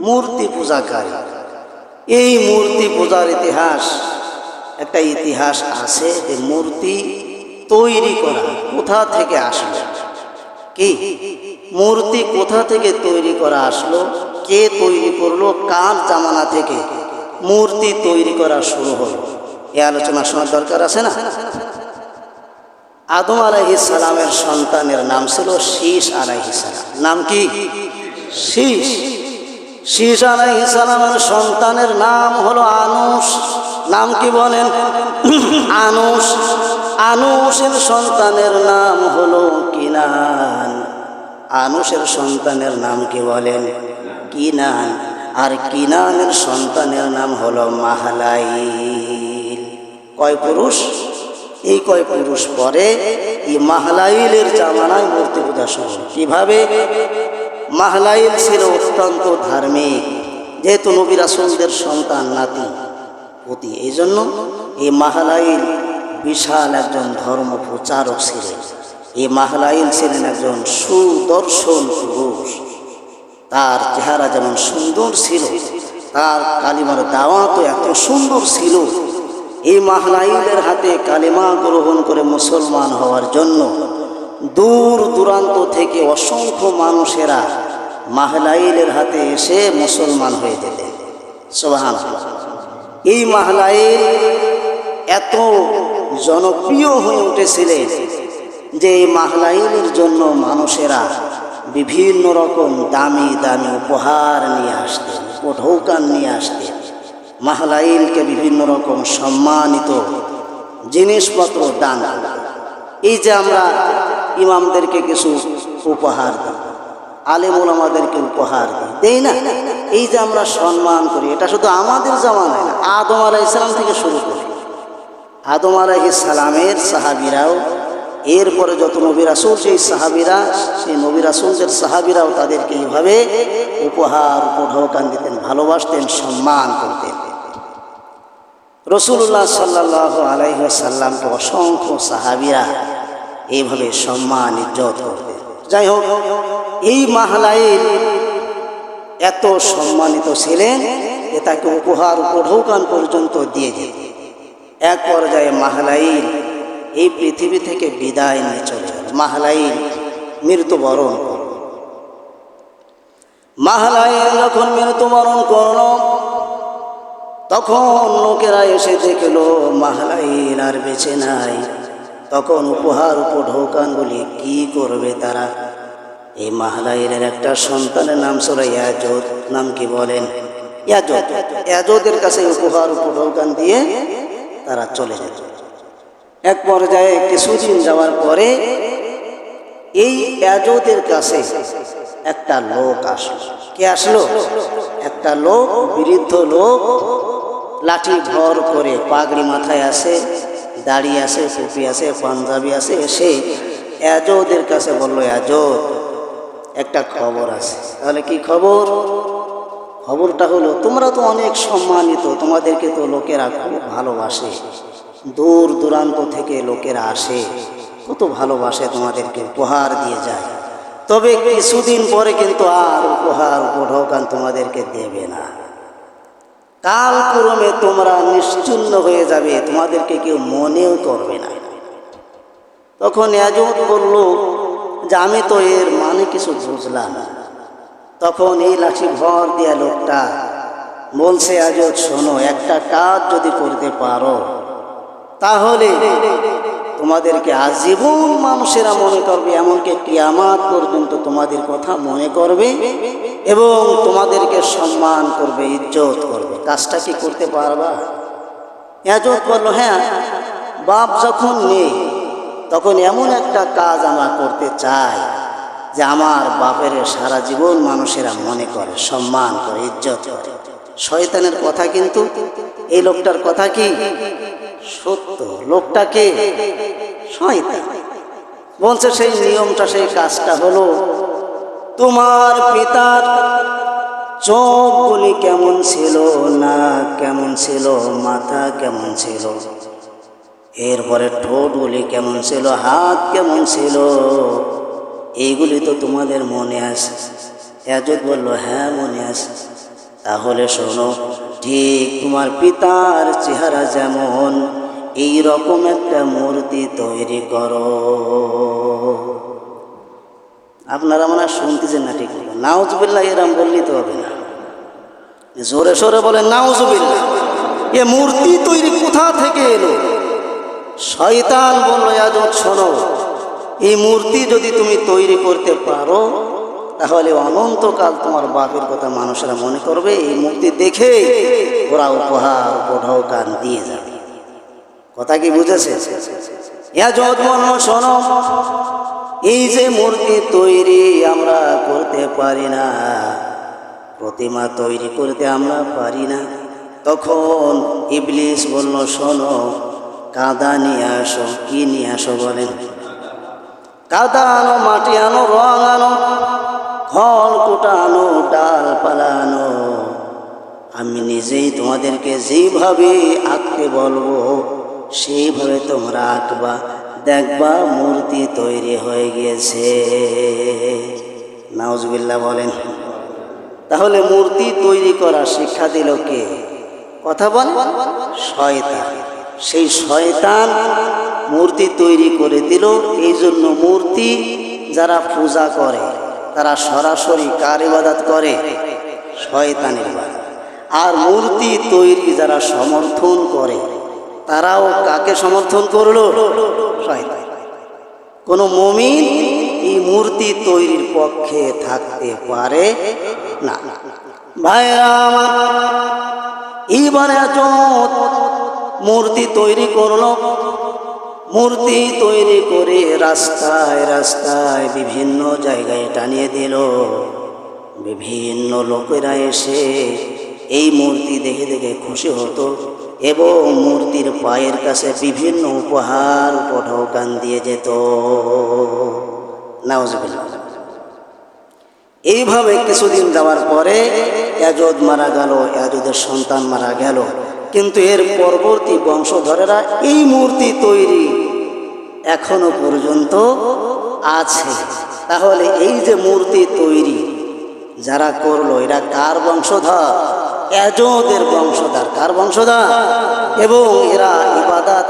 মূর্তি পূজাকারী। এই মূর্তি পূজার ইতিহাস, একটা ইতিহাস আছে যে মূর্তি তৈরি করা কোথা থেকে আসলো? কি? মূর্তি কোথা থেকে তৈরি করা আসলো? কে তৈরি করল? কার জামানা থেকে মূর্তি তৈরি করা শুরু হলো? এ আলোচনা শোনার দরকার আছে না? আদম আলাইহিস সালামের সন্তানের নাম ছিল শীষ আলাইহিস সালাম। নাম কি? শীষ। সালামের সন্তানের নাম হলো আনুস নাম কি বলেন? আনুস আনুসের সন্তানের নাম হলো কিনান। আনুসের সন্তানের নাম কি বলেন? কিনান। আর কিনানের সন্তানের নাম হলো মাহালাইল। কয় পুরুষ? এই কয় পুরুষ পরে এই মাহলাইলের জামানায় মূর্তি পূজা শুরু কীভাবে? মাহলাইল ছিল অত্যন্ত ধার্মিক, যেহেতু নবী রাসুলদের সন্তান নাতি। পতি এই জন্য এই মাহলাইল বিশাল একজন ধর্ম প্রচারক ছিলেন। এই মাহলাইল ছিলেন একজন সুদর্শন পুরুষ। তার চেহারা যেমন সুন্দর ছিল, তার কালিমার দাওয়াতও এত সুন্দর ছিল। এই মাহলাইলের হাতে কালিমা গ্রহণ করে মুসলমান হওয়ার জন্য দূর দূরান্ত থেকে অসংখ্য মানুষেরা মাহলাইলের হাতে এসে মুসলমান হয়ে যেতেন সোহান এই মাহলাইল এত জনপ্রিয় হয়ে উঠেছিলেন যে এই মাহলাইলের জন্য মানুষেরা বিভিন্ন রকম দামি দামি উপহার নিয়ে আসতেন ঢৌকান নিয়ে আসতেন মাহলাইলকে বিভিন্ন রকম সম্মানিত জিনিসপত্র দান এই যে আমরা ইমামদেরকে কিছু উপহার দিই। আলেমুল আমাদেরকে উপহার দিই না? এই যে আমরা সম্মান করি, এটা শুধু আমাদের জামানায় না, আদম আলাহ ইসলাম থেকে শুরু করি। আদম আলাহ সালামের সাহাবিরাও, এরপরে যত নবী রাসুল, সেই সাহাবিরা, সেই নবী রাসুলদের সাহাবিরাও তাদেরকে এইভাবে উপহার, উপঢৌকান দিতেন, ভালোবাসতেন, সম্মান করতেন। রসুল্লাহ সাল্লাহ আলাইসাল্লামকে অসংখ্য সাহাবিরা এইভাবে সম্মান, ইজ্জত করতেন। যাই হোক, এই মাহলাইল এত সম্মানিত ছিলেন যে তাকে উপহার উপঢৌকান পর্যন্ত দিয়ে যেত এক পর্যায়ে মাহলাইল এই পৃথিবী থেকে বিদায় নিয়ে চলে গেল। মাহলাইল মৃত্যুবরণ করল। যখন মৃত্যুবরণ করল, তখন লোকেরা এসে দেখল মাহলাইল আর বেঁচে নাই। তখন উপহার উপঢৌকানগুলি কি করবে তারা? এই মাহলাইলের একটা সন্তানের নাম ছিল ইয়াজত নাম কি বলেন? ইয়াজত ইয়াজতের কাছে উপহার উপঢৌকান দিয়ে তারা চলে যেত। এক পর্যায়ে কিছুদিন যাওয়ার পরে এই এজদের কাছে একটা লোক আসলো। কে আসলো? একটা লোক, বৃদ্ধ লোক, লাঠি ভর করে পাগড়ি মাথায় আসে। দাড়ি আছে, টুপি আছে, পাঞ্জাবি আছে এসে এজদের কাছে বলল, এজদ, একটা খবর আছে। তাহলে কি খবর? খবরটা হলো, তোমরা তো অনেক সম্মানিত, তোমাদেরকে তো লোকেরা খুব ভালোবাসে। দূর দূরান্ত থেকে লোকেরা আসে, কত ভালোবাসে তোমাদেরকে, উপহার দিয়ে যায়। তবে কিছুদিন পরে কিন্তু আর উপহার, উপঢৌকান তোমাদেরকে দেবে না। কাল ক্রমে তোমরা নিশ্চিন্ন হয়ে যাবে, তোমাদেরকে কেউ মনেও করবে না। তখন এজত বলল, যে আমি তো এর মানে কিছু বুঝলাম তখন এই লাঠি ভর দেয়া লোকটা বলছে আজত শোনো, একটা কাজ যদি করতে পারো তাহলে তোমাদেরকে আজীবন মানুষেরা মনে করবে, এমনকি কিয়ামাত পর্যন্ত তোমাদের কথা মনে করবে এবং তোমাদেরকে সম্মান করবে, ইজ্জত করবে। কাজটা কি করতে পারবা? এজত বলল হ্যাঁ বাপ যখন নেই, তখন এমন একটা কাজ আমরা করতে চাই যে আমার বাপের সারা জীবন মানুষেরা মনে করে, সম্মান করে, ইজ্জত করে। শয়তানের কথা কিন্তু, এই লোকটার কথা কি? সত্য, লোকটাকে শয়তান। বলছে, সেই নিয়মটা, সেই কাজটা হলো, তোমার পিতার চোখগুলি কেমন ছিল না কেমন ছিল, মাথা কেমন ছিল, এরপরে ঠোঁটগুলি কেমন ছিল, হাত কেমন ছিল এইগুলি তো তোমাদের মনে আছে। এজত বলল হ্যাঁ মনে আছে। তাহলে শোনো ঠিক তোমার পিতার চেহারা যেমন, এই রকম একটা মূর্তি তৈরি করো। আপনারা মনে শুনতেছেন না ঠিক মতো। নাউজবিল্লাহ এরাম বললেই তো হবে না। জোরে সোরে বলেন, নাউজবিল্লাহ, এ মূর্তি তৈরি কোথা থেকে এলো? শয়তান বলল আজত শোনো, এই মূর্তি যদি তুমি তৈরি করতে পারো তাহলে অনন্তকাল তোমার বাপের কথা মানুষেরা মনে করবে, এই মূর্তি দেখে ওরা উপহার, উপঢৌকান দিয়ে যাবে। কথা কি বুঝেছে? শোনো, এই যে মূর্তি তৈরি আমরা করতে পারি না, প্রতিমা তৈরি করতে আমরা পারি না, তখন ইবলিস বলল, শোনো, কাদা নিয়ে আসো, কি নিয়ে আসো বলেন? কাদা আনো, মাটি আনো, রং আনো খড় কুটা আনো ডাল পালানো। আমি নিজেই তোমাদেরকে যেইভাবে আঁকতে বলব, সেইভাবে তোমরা আঁকবা। দেখবা, মূর্তি তৈরি হয়ে গিয়েছে। নাউজবিল্লা বলেন, তাহলে মূর্তি তৈরি করা শিক্ষা দিল কে? কথা বল শয়তান। সেই শয়তান মূর্তি তৈরি করে দিল এই জন্য মূর্তি যারা পূজা করে তারা সরাসরি কার ইবাদত করে? শয়তানের ইবাদত। আর মূর্তি তৈরি যারা সমর্থন করে, তারাও কাকে সমর্থন করল? শয়তান। কোনো মমিন এই মূর্তি তৈরির পক্ষে থাকতে পারে না। ভাইরা আমার এইবারে মূর্তি তৈরি করল মূর্তি তৈরি করে রাস্তায় রাস্তায় বিভিন্ন জায়গায় টানিয়ে দিল। বিভিন্ন লোকেরা এসে এই মূর্তি দেখে দেখে খুশি হতো এবং মূর্তির পায়ের কাছে বিভিন্ন উপহার উপঢৌকান দিয়ে যেত। এইভাবে কিছুদিন যাওয়ার পরে এজদ মারা গেল এজদের সন্তান মারা গেল। কিন্তু এর পরবর্তী বংশধরেরা এই মূর্তি তৈরি এখনও পর্যন্ত আছে। তাহলে এই যে মূর্তি তৈরি, যারা করল, এরা কার বংশধর? এজদের বংশধর, কার বংশধর? এবং এরা ইবাদাত